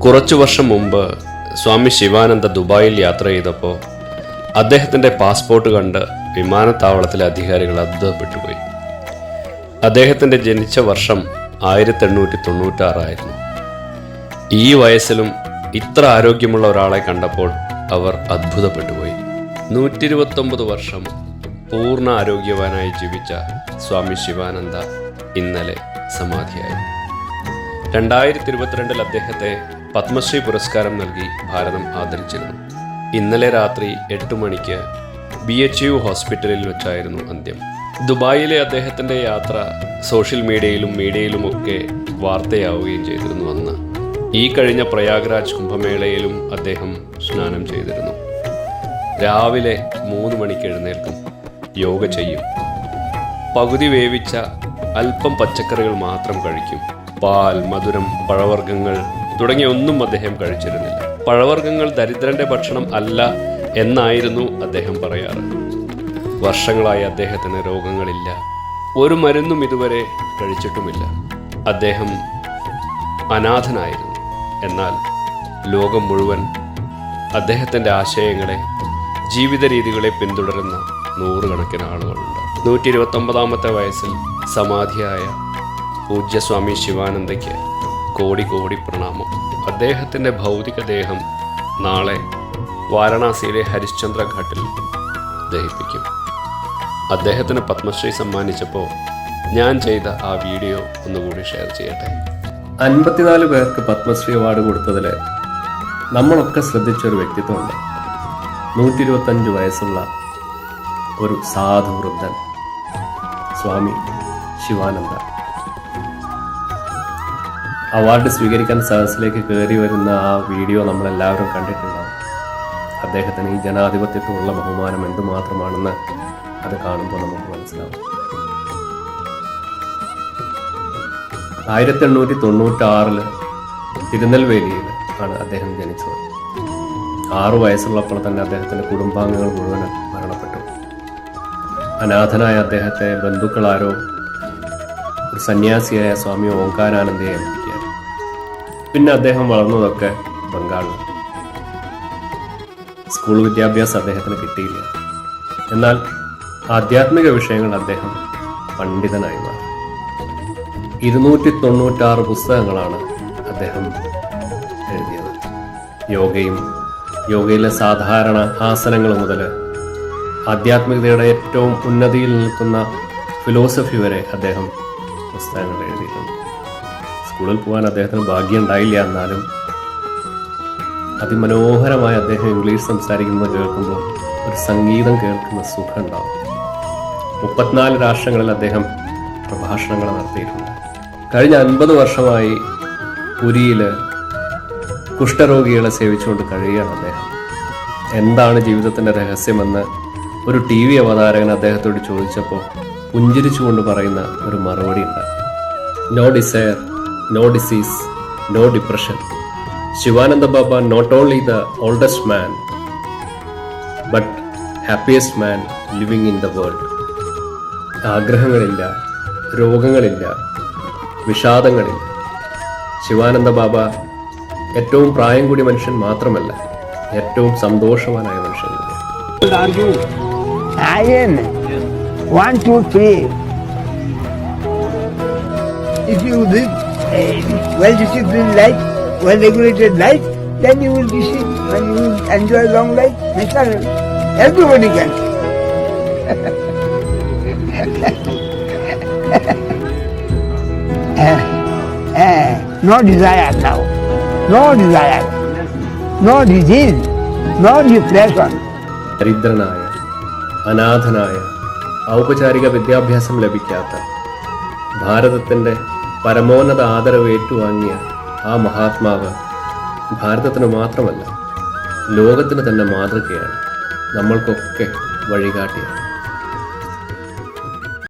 കുറച്ചു വർഷം മുമ്പ് സ്വാമി ശിവാനന്ദ ദുബായിൽ യാത്ര ചെയ്തപ്പോൾ അദ്ദേഹത്തിന്റെ പാസ്പോർട്ട് കണ്ട് വിമാനത്താവളത്തിലെ അധികാരികൾ അത്ഭുതപ്പെട്ടുപോയി അദ്ദേഹത്തിന്റെ ജനിച്ച വർഷം ആയിരത്തി എണ്ണൂറ്റി തൊണ്ണൂറ്റാറായിരുന്നു ഈ വയസ്സിലും ഇത്ര ആരോഗ്യമുള്ള ഒരാളെ കണ്ടപ്പോൾ അവർ അത്ഭുതപ്പെട്ടുപോയി. നൂറ്റി ഇരുപത്തൊമ്പത് വർഷം പൂർണ ആരോഗ്യവാനായി ജീവിച്ച സ്വാമി ശിവാനന്ദ ഇന്നലെ സമാധിയായി. രണ്ടായിരത്തി ഇരുപത്തിരണ്ടിൽ അദ്ദേഹത്തെ പത്മശ്രീ പുരസ്കാരം നൽകി ഭാരതം ആദരിച്ചിരുന്നു. ഇന്നലെ രാത്രി എട്ട് മണിക്ക് ബി എച്ച് യു ഹോസ്പിറ്റലിൽ വെച്ചായിരുന്നു അന്ത്യം. ദുബായിലെ അദ്ദേഹത്തിന്റെ യാത്ര സോഷ്യൽ മീഡിയയിലും മീഡിയയിലുമൊക്കെ വാർത്തയാവുകയും ചെയ്തിരുന്നു അന്ന്. ഈ കഴിഞ്ഞ പ്രയാഗ്രാജ് കുംഭമേളയിലും അദ്ദേഹം സ്നാനം ചെയ്തിരുന്നു. രാവിലെ മൂന്ന് മണിക്ക് എഴുന്നേൽക്കും. യോഗ ചെയ്യും. പകുതി വേവിച്ച അല്പം പച്ചക്കറികൾ മാത്രം കഴിക്കും. പാൽ മധുരം പഴവർഗങ്ങൾ തുടങ്ങിയ ഒന്നും അദ്ദേഹം കഴിച്ചിരുന്നില്ല. പഴവർഗങ്ങൾ ദരിദ്രന്റെ ഭക്ഷണം അല്ല എന്നായിരുന്നു അദ്ദേഹം പറയാറ്. വർഷങ്ങളായി അദ്ദേഹത്തിന് രോഗങ്ങളില്ല. ഒരു മരുന്നും ഇതുവരെ കഴിച്ചിട്ടുമില്ല. അദ്ദേഹം അനാഥനായിരുന്നു. എന്നാൽ ലോകം മുഴുവൻ അദ്ദേഹത്തിന്റെ ആശയങ്ങളെ ജീവിത രീതികളെ പിന്തുടരുന്ന നൂറുകണക്കിന് ആളുകളുണ്ട്. നൂറ്റി ഇരുപത്തൊമ്പതാമത്തെ വയസ്സിൽ സമാധിയായ പൂജ്യസ്വാമി ശിവാനന്ദയ്ക്ക് കോടി കോടി പ്രണാമം. അദ്ദേഹത്തിന്റെ ഭൗതികദേഹം നാളെ വാരണാസിയിലെ ഹരിശ്ചന്ദ്ര ഘട്ടിൽ ദഹിപ്പിക്കും. അദ്ദേഹത്തിന് പത്മശ്രീ സമ്മാനിച്ചപ്പോൾ ഞാൻ ചെയ്ത ആ വീഡിയോ ഒന്നുകൂടി ഷെയർ ചെയ്യട്ടെ. അൻപത്തിനാല് പേർക്ക് പത്മശ്രീ അവാർഡ് കൊടുത്തതിൽ നമ്മളൊക്കെ ശ്രദ്ധിച്ച ഒരു വ്യക്തിത്വമുണ്ട്. നൂറ്റി ഇരുപത്തഞ്ച് വയസ്സുള്ള ഒരു സാധു വൃദ്ധൻ സ്വാമി ശിവാനന്ദ അവാർഡ് സ്വീകരിക്കാൻ സദസ്സിലേക്ക് കയറി വരുന്ന ആ വീഡിയോ നമ്മളെല്ലാവരും കണ്ടിട്ടുണ്ടാവും. അദ്ദേഹത്തിന് ഈ ജനാധിപത്യത്തോടുള്ള ബഹുമാനം എന്തുമാത്രമാണെന്ന് അത് കാണുമ്പോൾ നമുക്ക് മനസ്സിലാവും. ആയിരത്തി എണ്ണൂറ്റി തൊണ്ണൂറ്റി ആറിൽ തിരുനെൽവേലിയിൽ ആണ് അദ്ദേഹം ജനിച്ചത്. ആറു വയസ്സുള്ളപ്പോൾ തന്നെ അദ്ദേഹത്തിന്റെ കുടുംബാംഗങ്ങൾ മുഴുവൻ മരണപ്പെട്ടു. അനാഥനായ അദ്ദേഹത്തെ ബന്ധുക്കളാരോ ഒരു സന്യാസിയായ സ്വാമി ഓങ്കാരാനന്ദയെ പിന്നെ അദ്ദേഹം വളർന്നതൊക്കെ ബംഗാളിൽ. സ്കൂൾ വിദ്യാഭ്യാസം അദ്ദേഹത്തിന് കിട്ടിയില്ല. എന്നാൽ ആധ്യാത്മിക വിഷയങ്ങൾ അദ്ദേഹം പണ്ഡിതനായി മാറി. ഇരുന്നൂറ്റി തൊണ്ണൂറ്റാറ് പുസ്തകങ്ങളാണ് അദ്ദേഹം എഴുതിയത്. യോഗയും യോഗയിലെ സാധാരണ ആസനങ്ങൾ മുതൽ ആധ്യാത്മികതയുടെ ഏറ്റവും ഉന്നതിയിൽ നിൽക്കുന്ന ഫിലോസഫി വരെ അദ്ദേഹം പുസ്തകങ്ങൾ എഴുതിയിട്ടുണ്ട്. സ്കൂളിൽ പോകാൻ അദ്ദേഹത്തിന് ഭാഗ്യം ഉണ്ടായില്ല എന്നാലും അതിമനോഹരമായി അദ്ദേഹം ഇംഗ്ലീഷ് സംസാരിക്കുന്നത് കേൾക്കുമ്പോൾ ഒരു സംഗീതം കേൾക്കുന്ന സുഖം ഉണ്ടാവും. മുപ്പത്തിനാല് രാഷ്ട്രങ്ങളിൽ അദ്ദേഹം പ്രഭാഷണങ്ങൾ നടത്തിയിട്ടുണ്ട്. കഴിഞ്ഞ അൻപത് വർഷമായി പുരിയിൽ കുഷ്ഠരോഗികളെ സേവിച്ചുകൊണ്ട് കഴിയുകയാണ് അദ്ദേഹം. എന്താണ് ജീവിതത്തിന്റെ രഹസ്യമെന്ന് ഒരു ടി വി അവതാരകൻ അദ്ദേഹത്തോട് ചോദിച്ചപ്പോൾ പുഞ്ചിരിച്ചുകൊണ്ട് പറയുന്ന ഒരു മറുപടി ഉണ്ട്. No desire no disease no depression Shivananda Baba not only the oldest man but happiest man living in the world ആഗ്രഹങ്ങളില്ല രോഗങ്ങളില്ല വിഷാദങ്ങളില്ല ശിവാനന്ദ ബാബ ഏറ്റവും പ്രായം കൂടിയ മനുഷ്യൻ മാത്രമല്ല ഏറ്റവും സന്തോഷവാനായ മനുഷ്യൻ. One, two, three. If you live well-disciplined life, well-regulated life, then you will be sick and you will enjoy long life. Natural. Everybody can. Eh, eh, no desire now. No desire. No disease. No depression. ദരിദ്രനായ അനാഥനായ ഔപചാരിക വിദ്യാഭ്യാസം ലഭിക്കാത്ത ഭാരതത്തിൻ്റെ പരമോന്നത ആദരവ് ഏറ്റുവാങ്ങിയ ആ മഹാത്മാവ് ഭാരതത്തിന് മാത്രമല്ല ലോകത്തിന് തന്നെ മാതൃകയാണ്. നമ്മൾക്കൊക്കെ വഴികാട്ടിയാണ്.